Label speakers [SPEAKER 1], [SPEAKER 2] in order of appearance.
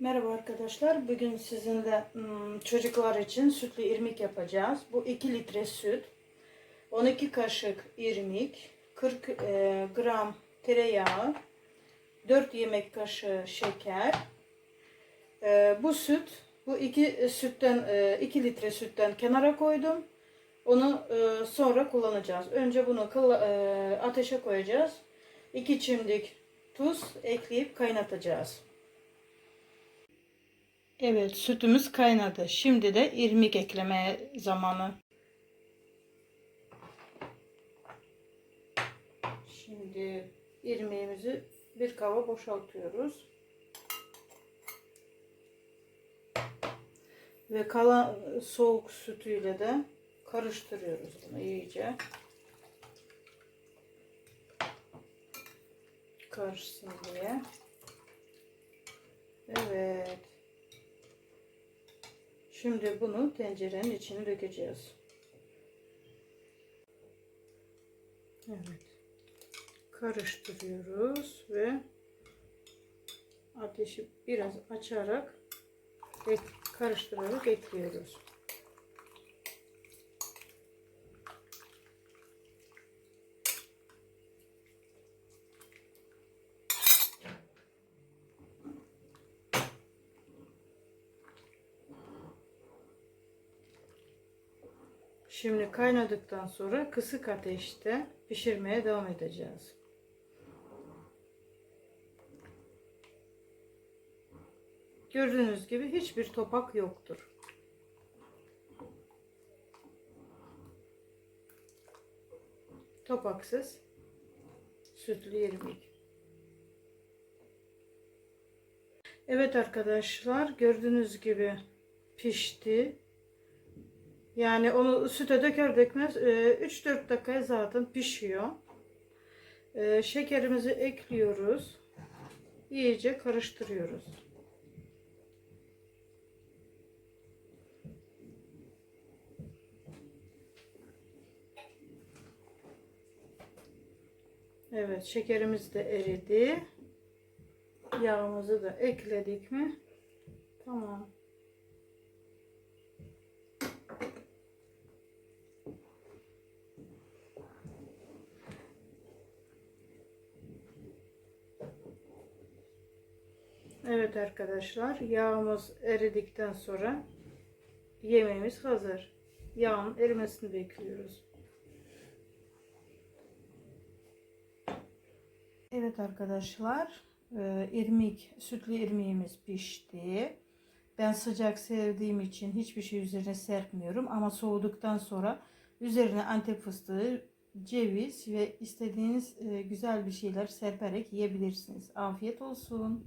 [SPEAKER 1] Merhaba arkadaşlar. Bugün sizinle hmm, çocuklar için sütlü irmik yapacağız. Bu 2 litre süt, 12 kaşık irmik, 40 e, gram tereyağı, 4 yemek kaşığı şeker. E, bu süt, bu iki sütten 2 litre sütten kenara koydum. Onu e, sonra kullanacağız. Önce bunu e, ateşe koyacağız. 2 çimdik tuz ekleyip kaynatacağız. Evet, sütümüz kaynadı. Şimdi de irmik ekleme zamanı. Şimdi irmiğimizi bir kaba boşaltıyoruz. Ve kalan soğuk sütüyle de karıştırıyoruz bunu iyice. Karışsın diye. Evet. Şimdi bunu tencerenin içine dökeceğiz. Evet. Karıştırıyoruz ve ateşi biraz açarak karıştırarak ekliyoruz. Şimdi kaynadıktan sonra kısık ateşte pişirmeye devam edeceğiz. Gördüğünüz gibi hiçbir topak yoktur. Topaksız sütlü irmik. Evet arkadaşlar gördüğünüz gibi pişti. Yani onu süte döker dökmez 3-4 dakikaya zaten pişiyor. E, Şekerimizi ekliyoruz. İyice karıştırıyoruz. Evet şekerimiz de eridi. Yağımızı da ekledik mi? Tamam. Evet arkadaşlar yağımız eridikten sonra yemeğimiz hazır. Yağın erimesini bekliyoruz. Evet arkadaşlar e, irmik sütlü irmiğimiz pişti. Ben sıcak sevdiğim için hiçbir şey üzerine serpmiyorum ama soğuduktan sonra üzerine antep fıstığı, ceviz ve istediğiniz e, güzel bir şeyler serperek yiyebilirsiniz. Afiyet olsun.